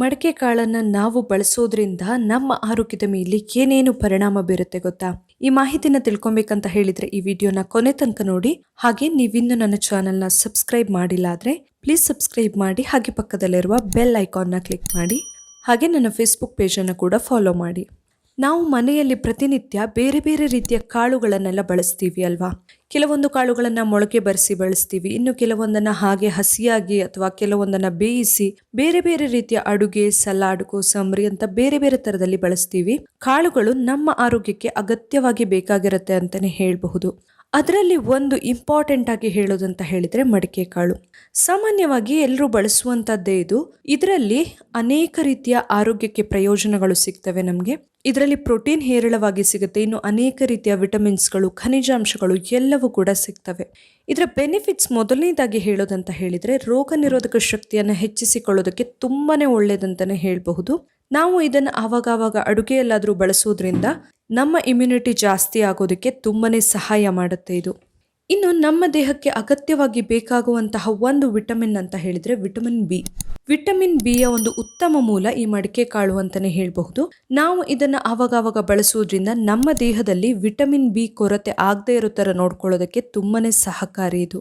ಮಡಕೆ ಕಾಳನ್ನ ನಾವು ಬಳಸೋದ್ರಿಂದ ನಮ್ಮ ಆರೋಗ್ಯದ ಮೇಲೆ ಏನೇನು ಪರಿಣಾಮ ಬೀರುತ್ತೆ ಗೊತ್ತಾ? ಈ ಮಾಹಿತಿನ ತಿಳ್ಕೊಬೇಕಂತ ಹೇಳಿದ್ರೆ ಈ ವಿಡಿಯೋನ ಕೊನೆ ತನಕ ನೋಡಿ. ಹಾಗೆ ನೀವಿನ್ನೂ ನನ್ನ ಚಾನೆಲ್ನ ಸಬ್ಸ್ಕ್ರೈಬ್ ಮಾಡಿಲ್ಲ ಆದ್ರೆ ಪ್ಲೀಸ್ ಸಬ್ಸ್ಕ್ರೈಬ್ ಮಾಡಿ, ಹಾಗೆ ಪಕ್ಕದಲ್ಲಿರುವ ಬೆಲ್ ಐಕಾನ್ನ ಕ್ಲಿಕ್ ಮಾಡಿ. ಹಾಗೆ ನನ್ನ ಫೇಸ್ಬುಕ್ ಪೇಜನ್ನು ಕೂಡ ಫಾಲೋ ಮಾಡಿ. ನಾವು ಮನೆಯಲ್ಲಿ ಪ್ರತಿನಿತ್ಯ ಬೇರೆ ಬೇರೆ ರೀತಿಯ ಕಾಳುಗಳನ್ನೆಲ್ಲ ಬಳಸ್ತೀವಿ ಅಲ್ವಾ? ಕೆಲವೊಂದು ಕಾಳುಗಳನ್ನು ಮೊಳಕೆ ಬರೆಸಿ ಬಳಸ್ತೀವಿ. ಇನ್ನು ಕೆಲವೊಂದನ್ನು ಹಾಗೆ ಹಸಿಯಾಗಿ ಅಥವಾ ಕೆಲವೊಂದನ್ನು ಬೇಯಿಸಿ ಬೇರೆ ಬೇರೆ ರೀತಿಯ ಅಡುಗೆ, ಸಲಾಡ್, ಕೋಸಂಬರಿ ಅಂತ ಬೇರೆ ಬೇರೆ ಥರದಲ್ಲಿ ಬಳಸ್ತೀವಿ. ಕಾಳುಗಳು ನಮ್ಮ ಆರೋಗ್ಯಕ್ಕೆ ಅಗತ್ಯವಾಗಿ ಬೇಕಾಗಿರುತ್ತೆ ಅಂತಲೇ ಹೇಳಬಹುದು. ಅದರಲ್ಲಿ ಒಂದು ಇಂಪಾರ್ಟೆಂಟ್ ಆಗಿ ಹೇಳೋದಂತ ಹೇಳಿದ್ರೆ ಮಡಿಕೆ ಕಾಳು. ಸಾಮಾನ್ಯವಾಗಿ ಎಲ್ಲರೂ ಬಳಸುವಂಥದ್ದೇ ಇದು. ಇದರಲ್ಲಿ ಅನೇಕ ರೀತಿಯ ಆರೋಗ್ಯಕ್ಕೆ ಪ್ರಯೋಜನಗಳು ಸಿಗ್ತವೆ ನಮಗೆ. ಇದರಲ್ಲಿ ಪ್ರೋಟೀನ್ ಹೇರಳವಾಗಿ ಸಿಗುತ್ತೆ. ಇನ್ನು ಅನೇಕ ರೀತಿಯ ವಿಟಮಿನ್ಸ್ಗಳು, ಖನಿಜಾಂಶಗಳು ಎಲ್ಲವೂ ಕೂಡ ಸಿಗ್ತವೆ. ಇದರ ಬೆನಿಫಿಟ್ಸ್ ಮೊದಲನೇದಾಗಿ ಹೇಳೋದಂತ ಹೇಳಿದ್ರೆ ರೋಗ ನಿರೋಧಕ ಶಕ್ತಿಯನ್ನು ಹೆಚ್ಚಿಸಿಕೊಳ್ಳೋದಕ್ಕೆ ತುಂಬಾನೇ ಒಳ್ಳೇದಂತಾನೆ ಹೇಳಬಹುದು. ನಾವು ಇದನ್ನು ಆವಾಗವಾಗ ಅಡುಗೆಯಲ್ಲಾದರೂ ಬಳಸೋದ್ರಿಂದ ನಮ್ಮ ಇಮ್ಯುನಿಟಿ ಜಾಸ್ತಿ ಆಗೋದಕ್ಕೆ ತುಂಬಾ ಸಹಾಯ ಮಾಡುತ್ತೆ ಇದು. ಇನ್ನು ನಮ್ಮ ದೇಹಕ್ಕೆ ಅಗತ್ಯವಾಗಿ ಬೇಕಾಗುವಂತಹ ಒಂದು ವಿಟಮಿನ್ ಅಂತ ಹೇಳಿದ್ರೆ ವಿಟಮಿನ್ ಬಿ ವಿಟಮಿನ್ ಬಿಯ ಒಂದು ಉತ್ತಮ ಮೂಲ ಈ ಮಡಿಕೆ ಕಾಳು ಅಂತಲೇ ಹೇಳಬಹುದು. ನಾವು ಇದನ್ನು ಆವಾಗವಾಗ ಬಳಸುವುದರಿಂದ ನಮ್ಮ ದೇಹದಲ್ಲಿ ವಿಟಮಿನ್ ಬಿ ಕೊರತೆ ಆಗದೇ ಇರೋ ಥರ ನೋಡ್ಕೊಳ್ಳೋದಕ್ಕೆ ತುಂಬಾ ಸಹಕಾರಿ ಇದು.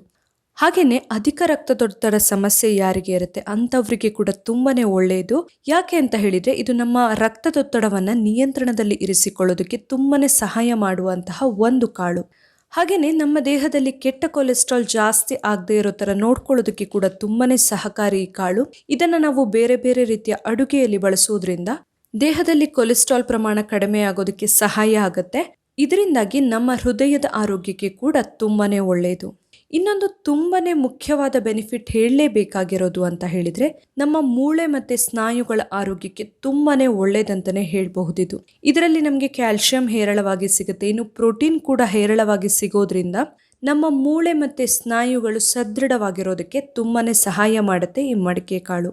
ಹಾಗೇನೆ ಅಧಿಕ ರಕ್ತದೊತ್ತಡ ಸಮಸ್ಯೆ ಯಾರಿಗೆ ಇರುತ್ತೆ ಅಂಥವ್ರಿಗೆ ಕೂಡ ತುಂಬಾನೇ ಒಳ್ಳೆಯದು. ಯಾಕೆ ಅಂತ ಹೇಳಿದ್ರೆ ಇದು ನಮ್ಮ ರಕ್ತದೊತ್ತಡವನ್ನು ನಿಯಂತ್ರಣದಲ್ಲಿ ಇರಿಸಿಕೊಳ್ಳೋದಕ್ಕೆ ತುಂಬಾನೇ ಸಹಾಯ ಮಾಡುವಂತಹ ಒಂದು ಕಾಳು. ಹಾಗೆಯೇ ನಮ್ಮ ದೇಹದಲ್ಲಿ ಕೆಟ್ಟ ಕೊಲೆಸ್ಟ್ರಾಲ್ ಜಾಸ್ತಿ ಆಗದೆ ಇರೋ ಥರ ನೋಡ್ಕೊಳ್ಳೋದಕ್ಕೆ ಕೂಡ ತುಂಬಾನೇ ಸಹಕಾರಿ ಈ ಕಾಳು. ಇದನ್ನ ನಾವು ಬೇರೆ ಬೇರೆ ರೀತಿಯ ಅಡುಗೆಯಲ್ಲಿ ಬಳಸೋದ್ರಿಂದ ದೇಹದಲ್ಲಿ ಕೊಲೆಸ್ಟ್ರಾಲ್ ಪ್ರಮಾಣ ಕಡಿಮೆ ಆಗೋದಕ್ಕೆ ಸಹಾಯ ಆಗುತ್ತೆ. ಇದರಿಂದಾಗಿ ನಮ್ಮ ಹೃದಯದ ಆರೋಗ್ಯಕ್ಕೆ ಕೂಡ ತುಂಬಾನೇ ಒಳ್ಳೆಯದು. ಇನ್ನೊಂದು ತುಂಬಾ ಮುಖ್ಯವಾದ ಬೆನಿಫಿಟ್ ಹೇಳಲೇಬೇಕಾಗಿರೋದು ಅಂತ ಹೇಳಿದರೆ ನಮ್ಮ ಮೂಳೆ ಮತ್ತು ಸ್ನಾಯುಗಳ ಆರೋಗ್ಯಕ್ಕೆ ತುಂಬಾ ಒಳ್ಳೆಯದಂತಲೇ ಹೇಳಬಹುದಿದು. ಇದರಲ್ಲಿ ನಮಗೆ ಕ್ಯಾಲ್ಸಿಯಂ ಹೇರಳವಾಗಿ ಸಿಗುತ್ತೆ, ಇನ್ನು ಪ್ರೋಟೀನ್ ಕೂಡ ಹೇರಳವಾಗಿ ಸಿಗೋದ್ರಿಂದ ನಮ್ಮ ಮೂಳೆ ಮತ್ತು ಸ್ನಾಯುಗಳು ಸದೃಢವಾಗಿರೋದಕ್ಕೆ ತುಂಬಾ ಸಹಾಯ ಮಾಡುತ್ತೆ ಈ ಮಡಿಕೆ ಕಾಳು.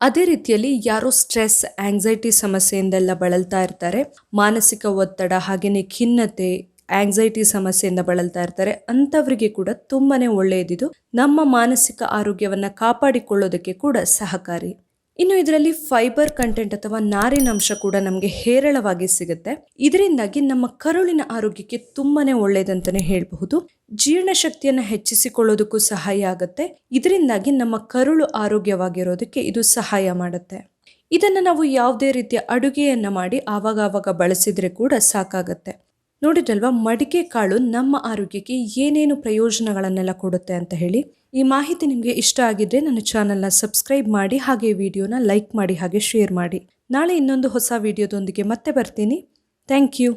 ಅದೇ ರೀತಿಯಲ್ಲಿ ಯಾರೋ ಸ್ಟ್ರೆಸ್, ಆಂಗ್ಸೈಟಿ ಸಮಸ್ಯೆಯಿಂದೆಲ್ಲ ಬಳಲ್ತಾ ಇರ್ತಾರೆ. ಮಾನಸಿಕ ಒತ್ತಡ, ಹಾಗೆಯೇ ಖಿನ್ನತೆ ಆಂಗ್ಸೈಟಿ ಸಮಸ್ಯೆಯಿಂದ ಬಳಲ್ತಾ ಇರ್ತಾರೆ. ಅಂಥವರಿಗೆ ಕೂಡ ತುಂಬಾ ಒಳ್ಳೆಯದಿದು. ನಮ್ಮ ಮಾನಸಿಕ ಆರೋಗ್ಯವನ್ನು ಕಾಪಾಡಿಕೊಳ್ಳೋದಕ್ಕೆ ಕೂಡ ಸಹಕಾರಿ. ಇನ್ನು ಇದರಲ್ಲಿ ಫೈಬರ್ ಕಂಟೆಂಟ್ ಅಥವಾ ನಾರಿನಂಶ ಕೂಡ ನಮಗೆ ಹೇರಳವಾಗಿ ಸಿಗುತ್ತೆ. ಇದರಿಂದಾಗಿ ನಮ್ಮ ಕರುಳಿನ ಆರೋಗ್ಯಕ್ಕೆ ತುಂಬಾನೇ ಒಳ್ಳೆಯದಂತಲೇ ಹೇಳಬಹುದು. ಜೀರ್ಣಶಕ್ತಿಯನ್ನು ಹೆಚ್ಚಿಸಿಕೊಳ್ಳೋದಕ್ಕೂ ಸಹಾಯ ಆಗುತ್ತೆ. ಇದರಿಂದಾಗಿ ನಮ್ಮ ಕರುಳು ಆರೋಗ್ಯವಾಗಿರೋದಕ್ಕೆ ಇದು ಸಹಾಯ ಮಾಡುತ್ತೆ. ಇದನ್ನು ನಾವು ಯಾವುದೇ ರೀತಿಯ ಅಡುಗೆಯನ್ನು ಮಾಡಿ ಆವಾಗ ಆವಾಗ ಬಳಸಿದರೆ ಕೂಡ ಸಾಕಾಗತ್ತೆ. ನೋಡಿದ್ರಲ್ವಾ, ಮಡಿಕೆ ಕಾಳು ನಮ್ಮ ಆರೋಗ್ಯಕ್ಕೆ ಏನೇನು ಪ್ರಯೋಜನಗಳನ್ನೆಲ್ಲ ಕೊಡುತ್ತೆ ಅಂತ ಹೇಳಿ. ಈ ಮಾಹಿತಿ ನಿಮಗೆ ಇಷ್ಟ ಆಗಿದ್ರೆ ನನ್ನ ಚಾನಲ್ನ ಸಬ್ಸ್ಕ್ರೈಬ್ ಮಾಡಿ, ಹಾಗೆ ವಿಡಿಯೋನ ಲೈಕ್ ಮಾಡಿ, ಹಾಗೆ ಶೇರ್ ಮಾಡಿ. ನಾಳೆ ಇನ್ನೊಂದು ಹೊಸ ವಿಡಿಯೋದೊಂದಿಗೆ ಮತ್ತೆ ಬರ್ತೀನಿ. Thank you.